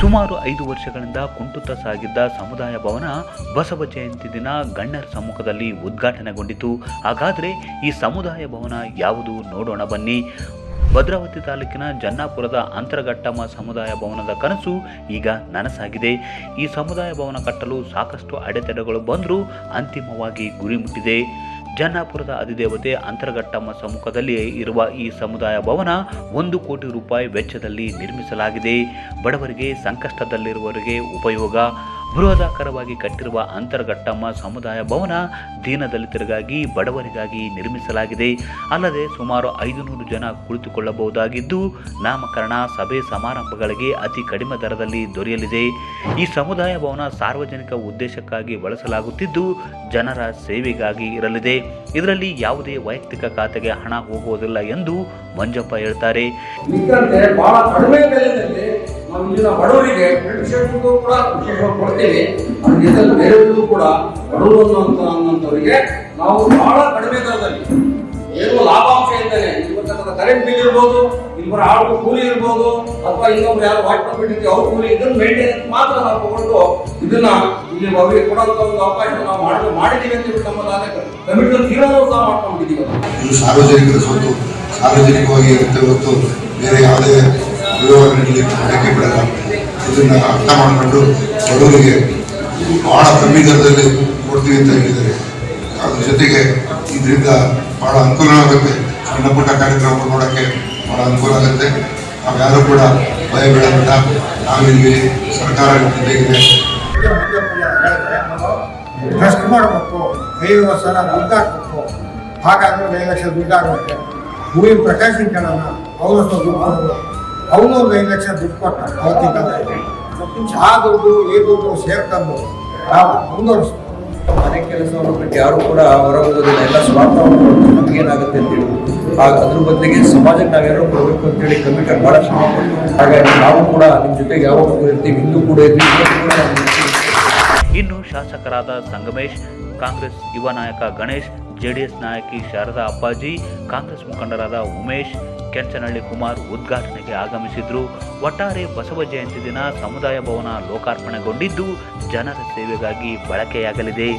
ಸುಮಾರು ಐದು ವರ್ಷಗಳಿಂದ ಕುಂಟುತ್ತ ಸಾಗಿದ್ದ ಸಮುದಾಯ ಭವನ ಬಸವ ಜಯಂತಿ ದಿನ ಗಣ್ಯರ ಸಮ್ಮುಖದಲ್ಲಿ ಉದ್ಘಾಟನೆಗೊಂಡಿತು. ಹಾಗಾದರೆ ಈ ಸಮುದಾಯ ಭವನ ಯಾವುದು ನೋಡೋಣ ಬನ್ನಿ. ಭದ್ರಾವತಿ ತಾಲೂಕಿನ ಜನ್ನಾಪುರದ ಅಂತರಘಟ್ಟಮ್ಮ ಸಮುದಾಯ ಭವನದ ಕನಸು ಈಗ ನನಸಾಗಿದೆ. ಈ ಸಮುದಾಯ ಭವನ ಕಟ್ಟಲು ಸಾಕಷ್ಟು ಅಡೆತಡೆಗಳು ಬಂದರೂ ಅಂತಿಮವಾಗಿ ಗುರಿ ಮುಟ್ಟಿದೆ. ಜನ್ನಾಪುರದ ಅಧಿದೇವತೆ ಅಂತರಘಟ್ಟಮ್ಮ ಸಮ್ಮುಖದಲ್ಲಿ ಇರುವ ಈ ಸಮುದಾಯ ಭವನ ಒಂದು ಕೋಟಿ ರೂಪಾಯಿ ವೆಚ್ಚದಲ್ಲಿ ನಿರ್ಮಿಸಲಾಗಿದೆ. ಬಡವರಿಗೆ, ಸಂಕಷ್ಟದಲ್ಲಿರುವವರಿಗೆ ಉಪಯೋಗ ಬೃಹದಾಕಾರವಾಗಿ ಕಟ್ಟಿರುವ ಅಂತರಘಟ್ಟಮ್ಮ ಸಮುದಾಯ ಭವನ ದೀನದಲಿತರಿಗಾಗಿ ಬಡವರಿಗಾಗಿ ನಿರ್ಮಿಸಲಾಗಿದೆ. ಅಲ್ಲದೆ ಸುಮಾರು ಐದುನೂರು ಜನ ಕುಳಿತುಕೊಳ್ಳಬಹುದಾಗಿದ್ದು, ನಾಮಕರಣ ಸಭೆ ಸಮಾರಂಭಗಳಿಗೆ ಅತಿ ಕಡಿಮೆ ದರದಲ್ಲಿ ದೊರೆಯಲಿದೆ. ಈ ಸಮುದಾಯ ಭವನ ಸಾರ್ವಜನಿಕ ಉದ್ದೇಶಕ್ಕಾಗಿ ಬಳಸಲಾಗುತ್ತಿದ್ದು, ಜನರ ಸೇವೆಗಾಗಿ ಇರಲಿದೆ. ಇದರಲ್ಲಿ ಯಾವುದೇ ವೈಯಕ್ತಿಕ ಖಾತೆಗೆ ಹಣ ಹೋಗುವುದಿಲ್ಲ ಎಂದು ಮಂಜಪ್ಪ ಹೇಳ್ತಾರೆ. ನಾವು ಇಲ್ಲಿನ ಬಡವರಿಗೆ ಬ್ರಿಟಿಷರ್ಗೂ ಕೂಡ ವಿಶೇಷವಾಗಿ ಕೊಡ್ತೀವಿ. ಅದ್ರ ಜೊತೆಲಿ ಬೇರೆಯವರಿಗೂ ಕೂಡ ಬಡವರು ಅನ್ನುವಂಥ ಅನ್ನೋಂಥವ್ರಿಗೆ ನಾವು ಬಹಳ ಕಡಿಮೆ ದರದಲ್ಲಿ, ಏನು ಲಾಭಾಂಶ ಇದ್ದೇನೆ ಇವತ್ತು ಕರೆಂಟ್ ಬಿಲ್ ಇರ್ಬೋದು ಇಬ್ಬರ ಆಳು ಕೂಲಿ ಇರ್ಬೋದು, ಅಥವಾ ಇನ್ನೊಬ್ರು ಯಾರು ವಾಟರ್ ಬಿಟ್ಟಿರ್ತೀವಿ ಅವ್ರ ಕೂಲಿ ಇದನ್ನ ಮೇಂಟೆನೆನ್ಸ್ ಮಾತ್ರ ನಾವು ತಗೊಂಡು ಇದನ್ನ ಇಲ್ಲಿ ಅವರಿಗೆ ಕೊಡುವಂತ ಒಂದು ಅವಕಾಶ ನಾವು ಮಾಡಿ ಮಾಡಿದ್ದೀವಿ ಅಂತ ಹೇಳಿ ನಮ್ಮದಾದ ಕಮಿಟಿ ತೀರ್ಮಾನ ಸಹ ಮಾಡ್ಕೊಂಡಿದ್ದೀವಿ. ಇದು ಸಾರ್ವಜನಿಕರ ಸ್ವತ್ತು ಸಾರ್ವಜನಿಕವಾಗಿ ಇರುತ್ತೆ ಹೊತ್ತು ಬೇರೆ ಯಾವುದೇ ವ್ಯವಹಾರ ನಡೀಲಿಕ್ಕೆ ಅದಕ್ಕೆ ಇದನ್ನು ಅರ್ಥ ಮಾಡಿಕೊಂಡು ಬಡವರಿಗೆ ಬಹಳ ಕಮ್ಮಿ ದರದಲ್ಲಿ ಕೊಡ್ತೀವಿ ಅಂತ ಹೇಳಿದ್ದಾರೆ ಅದ್ರ ಜೊತೆಗೆ ಇದರಿಂದ ಬಹಳ ಅನುಕೂಲ ಆಗುತ್ತೆ ಸಣ್ಣ ಪುಟ್ಟ ಕಾರ್ಯಕ್ರಮ ನೋಡೋಕ್ಕೆ ಬಹಳ ಅನುಕೂಲ ಆಗುತ್ತೆ ನಾವ್ಯಾರು ಕೂಡ ಭಯ ಬೀಳೋದಿಲ್ಲ ನಾವಿಲ್ಲಿ ಸರ್ಕಾರ ಜೊತೆಗಿದೆ ಟ್ರಸ್ಟ್ ಮಾಡಬೇಕು ಐದು ಹಾಕ್ಬೇಕು ಹಾಗಾದ್ರೆ ಐದು ಲಕ್ಷ ದುಡ್ಡಾಗುತ್ತೆ ಹೂವಿನ ಪ್ರಕಾಶನ ಕೇಳೋಣ. ಕೊಡೋದು ಅವನು ಒಂದು ಐದು ಲಕ್ಷ ದುಡ್ಡು ಕೊಟ್ಟ ಅವತ್ತಿನ ಚಹಾ ಆ ದುಡ್ಡು ಈ ದುಡ್ಡು ಸೇರ್ಕೊಂಡು ನಾವು ಮುಂದುವರಿಸ್ಬೇಕು ಮನೆ ಕೆಲಸವನ್ನು ಬಿಟ್ಟು ಯಾರು ಕೂಡ ಹೊರಗೋಗೋದಿಲ್ಲ ಎಲ್ಲ ಸ್ವಾರ್ಥವನ್ನು ನಮಗೇನಾಗುತ್ತೆ ಅಂತೇಳಿ ಆಗ ಅದ್ರ ಬದಲಿಗೆ ಸಮಾಜಕ್ಕೆ ನಾವೇನೋ ಕೊಡಬೇಕು ಅಂತೇಳಿ ಕಮಿಟರ್ ಭಾಳ ಶ್ರಮ ಪಟ್ಟು ಹಾಗಾಗಿ ನಾವು ಕೂಡ ನಿಮ್ಮ ಜೊತೆಗೆ ಯಾವಾಗ ಇರ್ತೀವಿ. ಇಂದು ಕೂಡ ಇರ್ತೀವಿ. ಇವತ್ತು ಕೂಡ ಇರ್ತೀವಿ. ಇನ್ನು ಶಾಸಕರಾದ ಸಂಗಮೇಶ್ ಕಾಂಗ್ರೆಸ್ ಯುವ ನಾಯಕ ಗಣೇಶ್ ಜೆಡಿಎಸ್ ನಾಯಕಿ ಶಾರದಾ ಅಪ್ಪಾಜಿ, ಕಾಂಗ್ರೆಸ್ ಮುಖಂಡರಾದ ಉಮೇಶ್, ಕೆಂಚನಹಳ್ಳಿ ಕುಮಾರ್ ಉದ್ಘಾಟನೆಗೆ ಆಗಮಿಸಿದ್ರು. ಒಟ್ಟಾರೆ ಬಸವ ಜಯಂತಿ ದಿನ ಸಮುದಾಯ ಭವನ ಲೋಕಾರ್ಪಣೆಗೊಂಡಿದ್ದು ಜನರ ಸೇವೆಗಾಗಿ ಬಳಕೆಯಾಗಲಿದೆ.